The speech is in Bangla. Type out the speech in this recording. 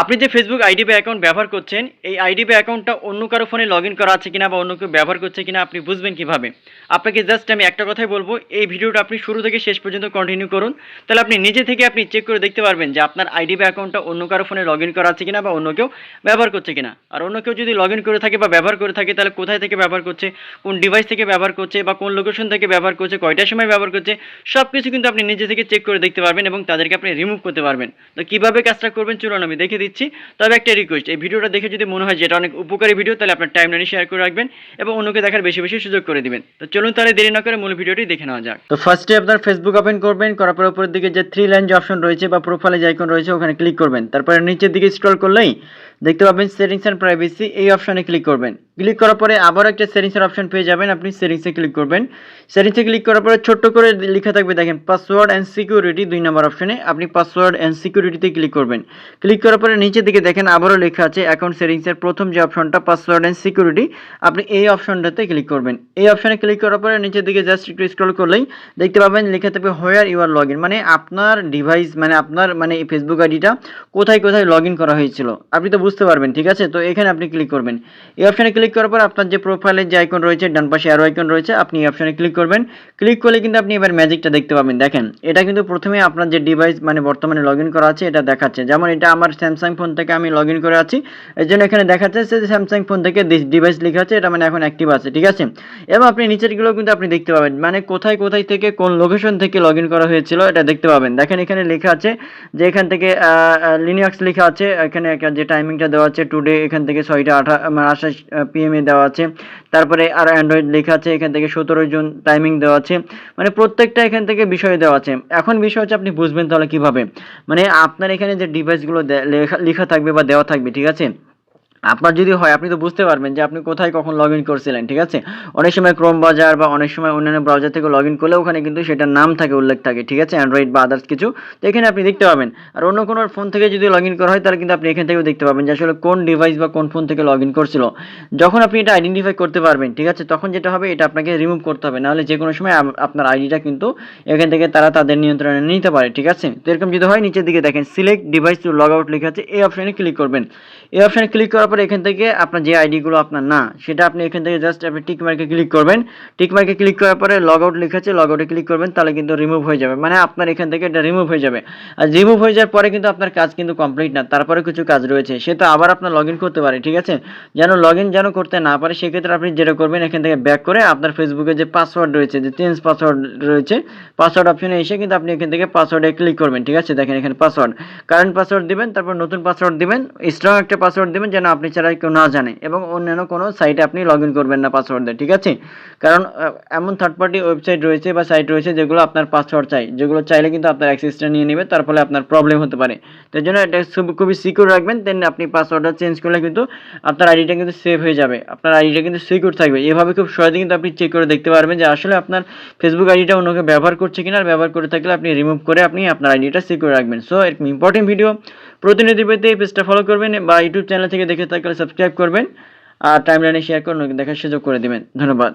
আপনি যে ফেসবুক আইডি বা অ্যাকাউন্ট ব্যবহার করছেন, এই আইডি বা অ্যাকাউন্টটা অন্য কারও ফোনে লগ করা আছে কিনা বা অন্য কেউ ব্যবহার করছে কিনা আপনি বুঝবেন কীভাবে? আপনাকে জাস্ট আমি একটা কথাই বলব, এই ভিডিওটা আপনি শুরু থেকে শেষ পর্যন্ত কন্টিনিউ করুন। তাহলে আপনি নিজে থেকে আপনি চেক করে দেখতে পারবেন যে আপনার আইডি বা অ্যাকাউন্টটা অন্য কারও ফোনে লগ করা আছে কিনা বা অন্য কেউ ব্যবহার করছে কিনা। আর অন্য কেউ যদি লগ করে থাকে বা ব্যবহার করে থাকে, তাহলে কোথায় থেকে ব্যবহার করছে, কোন ডিভাইস থেকে ব্যবহার করছে বা কোন লোকেশন থেকে ব্যবহার করছে, কয়টার সময় ব্যবহার করছে সব কিছু কিন্তু আপনি নিজে থেকে চেক করে দেখতে পারবেন এবং তাদেরকে আপনি রিমুভ করতে পারবেন। তো কীভাবে কাজটা করবেন, চলুন আমি দেখে দিচ্ছি। তবে একটা রিকোয়েস্ট এই ভিডিওটা দেখে যদি মনে হয় যেটা অনেক উপকারী ভিডিও তাহলে আপনার টাইম লাইনে শেয়ার করে রাখবেন এবং অন্যকে দেখার বেশি বেশি সুযোগ করে দিবেন। তো চলুন তাহলে দেরি না করে মূল ভিডিওটি দেখে নেওয়া যাক। তো ফার্স্টে আপনার ফেসবুক ওপেন করবেন, করার পর উপরের দিকে যে থ্রি লাইন যে অপশন রয়েছে বা প্রোফাইলে যে আইকন রয়েছে, ওখানে ক্লিক করবেন। তারপরে নিচের দিকে স্ক্রল করলেই দেখতে পাবেন সেটিংস অ্যান্ড প্রাইভেসি এই অপশনে ক্লিক করবেন। ক্লিক করার পরে আবার একটা সেটিংসের অপশন পেয়ে যাবেন। আপনি সেটিংসে ক্লিক করবেন। সেটিংসে ক্লিক করার পরে ছোট্ট করে লেখা থাকবে, দেখেন পাসওয়ার্ড অ্যান্ড সিকিউরিটি দুই নম্বর অপশনে আপনি পাসওয়ার্ড অ্যান্ড সিকিউরিটিতে ক্লিক করবেন। ক্লিক করার পরে নিচের দিকে দেখেন, আবারও লেখা আছে অ্যাকাউন্ট সেটিংসের প্রথম যে অপশনটা পাসওয়ার্ড অ্যান্ড সিকিউরিটি আপনি এই অপশনটাতে ক্লিক করবেন। এই অপশনে ক্লিক করার পরে নিচের দিকে জাস্ট একটু স্ক্রল করলেই দেখতে পাবেন, লেখা থাকবে where you are log in মানে আপনার ডিভাইস মানে আপনার মানে এই ফেসবুক আইডিটা কোথায় কোথায় লগ ইন করা হয়েছিল। আপনি তো বুঝতে পারবেন, ঠিক আছে? তো এখানে আপনি ক্লিক করবেন। এই অপশনে ক্লিক করার পর আপনার যে প্রোফাইলের যে আইকন রয়েছে, ডান পাশে আরও আইকন রয়েছে, আপনি এই অপশনে ক্লিক করবেন। ক্লিক করলে কিন্তু আপনি এবার ম্যাজিকটা দেখতে পাবেন। দেখেন, এটা কিন্তু প্রথমে আপনার যে ডিভাইস মানে বর্তমানে লগ করা আছে, এটা দেখাচ্ছে। যেমন এটা আমার স্যামসাং ফোন থেকে আমি লগ করে আছি। এর জন্য এখানে দেখাচ্ছে যে স্যামসাং ফোন থেকে ডিভাইস লেখা আছে, এটা মানে এখন অ্যাক্টিভ আছে, ঠিক আছে? এবং আপনি নিচেরগুলো কিন্তু আপনি দেখতে পাবেন। মানে কোথায় কোথায় থেকে, কোন লোকেশন থেকে লগ করা হয়েছিল, এটা দেখতে পাবেন। দেখেন এখানে লেখা আছে যে এখান থেকে লিনিয়াক্স লেখা আছে। এখানে যে টাইমিংটা দেওয়া আছে টুডে এখান থেকে ছয়টা আঠা মানে আঠাশ পিএমএ দেওয়া আছে। তারপরে আর অ্যান্ড্রয়েড লেখা আছে, এখান থেকে সতেরো জুন টাইমিং দেওয়া আছে। মানে প্রত্যেকটা এখান থেকে বিষয় দেওয়া আছে। এখন বিষয় হচ্ছে আপনি বুঝবেন তাহলে কীভাবে? মানে আপনার এখানে যে ডিভাইসগুলো লেখা থাকবে বা দেওয়া থাকবে, ঠিক আছে? আপনার যদি হয়, আপনি তো বুঝতে পারবেন যে আপনি কোথায় কখন লগ ইন করছিলেন, ঠিক আছে? অনেক সময় ক্রোম বাজার বা অনেক সময় অন্যান্য ব্রাউজার থেকে লগ ইন করলে ওখানে কিন্তু সেটার নাম থাকে, উল্লেখ থাকে, ঠিক আছে? অ্যান্ড্রয়েড বা আদার্স কিছু, তো এখানে আপনি দেখতে পাবেন। আর অন্য কোনো ফোন থেকে যদি লগ ইন করা হয়, তাহলে কিন্তু আপনি এখান থেকেও দেখতে পাবেন যে আসলে কোন ডিভাইস বা কোন ফোন থেকে লগ ইন করছিল। যখন আপনি এটা আইডেন্টিফাই করতে পারবেন, ঠিক আছে? তখন যেটা হবে, এটা আপনাকে রিমুভ করতে হবে। নাহলে যে কোনো সময় আপ- আপনার আইডিটা কিন্তু এখান থেকে তারা তাদের নিয়ন্ত্রণে নিতে পারে, ঠিক আছে? তো এরকম যদি হয়, নিচের দিকে দেখেন select device to log out লেখা আছে, এই অপশনে ক্লিক করবেন। এই অপশনে ক্লিক করার পর এখান থেকে আপনার যে আইডিগুলো আপনার না, সেটা আপনি এখান থেকে জাস্ট আপনি টিক মার্কে ক্লিক করবেন। টিক মার্কে ক্লিক করার পরে লগ আউট লেখা আছে লগ আউটে ক্লিক করবেন, তাহলে কিন্তু রিমুভ হয়ে যাবে। মানে আপনার এখান থেকে এটা রিমুভ হয়ে যাবে। আর রিমুভ হয়ে যাওয়ার পরে কিন্তু আপনার কাজ কিন্তু কমপ্লিট না, তারপরে কিছু কাজ রয়েছে। সে তো আবার আপনার লগ করতে পারে, ঠিক আছে? যেন লগ যেন করতে না পারে, সেক্ষেত্রে আপনি যেটা করবেন, এখান থেকে ব্যাক করে আপনার ফেসবুকে যে পাসওয়ার্ড রয়েছে, যে চেঞ্জ পাসওয়ার্ড রয়েছে পাসওয়ার্ড অপশনে এসে কিন্তু আপনি এখান থেকে পাসওয়ার্ডে ক্লিক করবেন, ঠিক আছে? দেখেন এখানে পাসওয়ার্ড কারেন্ট পাসওয়ার্ড দিবেন, তারপর নতুন পাসওয়ার্ড দিবেন স্ট্রং একটা পাসওয়ার্ড দিবেন, যেন আপনি ছাড়া কেউ না জানে এবং অন্যান্য কোনো সাইটে আপনি লগ করবেন না পাসওয়ার্ড দিয়ে, ঠিক আছে? কারণ এমন থার্ড পার্টি ওয়েবসাইট রয়েছে বা সাইট রয়েছে যেগুলো আপনার পাসওয়ার্ড চাই, যেগুলো চাইলে কিন্তু আপনার অ্যাক্সেসটা নিয়ে নেবে, তার ফলে আপনার প্রবলেম হতে পারে। তার জন্য এটা খুব- খুবই সিকিউর রাখবেন দেন আপনি পাসওয়ার্ডটা চেঞ্জ করলে কিন্তু আপনার আইডিটা কিন্তু সেভ হয়ে যাবে। আপনার আইডিটা কিন্তু সিকিউর থাকবে। এভাবে খুব সহজে কিন্তু আপনি চেক করে দেখতে পারবেন যে আসলে আপনার ফেসবুক আইডিটা অন্যকে ব্যবহার করছে কিনা, আর ব্যবহার করে থাকলে আপনি রিমুভ করে আপনি আপনার আইডিটা সিকিউর রাখবেন। সো এরকম ইম্পর্টেন্ট ভিডিও প্রতিনিধি পেতে এই পেজটা ফলো করবেন বা ইউটিউব চ্যানেল থেকে দেখে থাকলে সাবস্ক্রাইব করবেন আর টাইমলাইনে শেয়ার করুন দেখার সুযোগ করে দিবেন। ধন্যবাদ।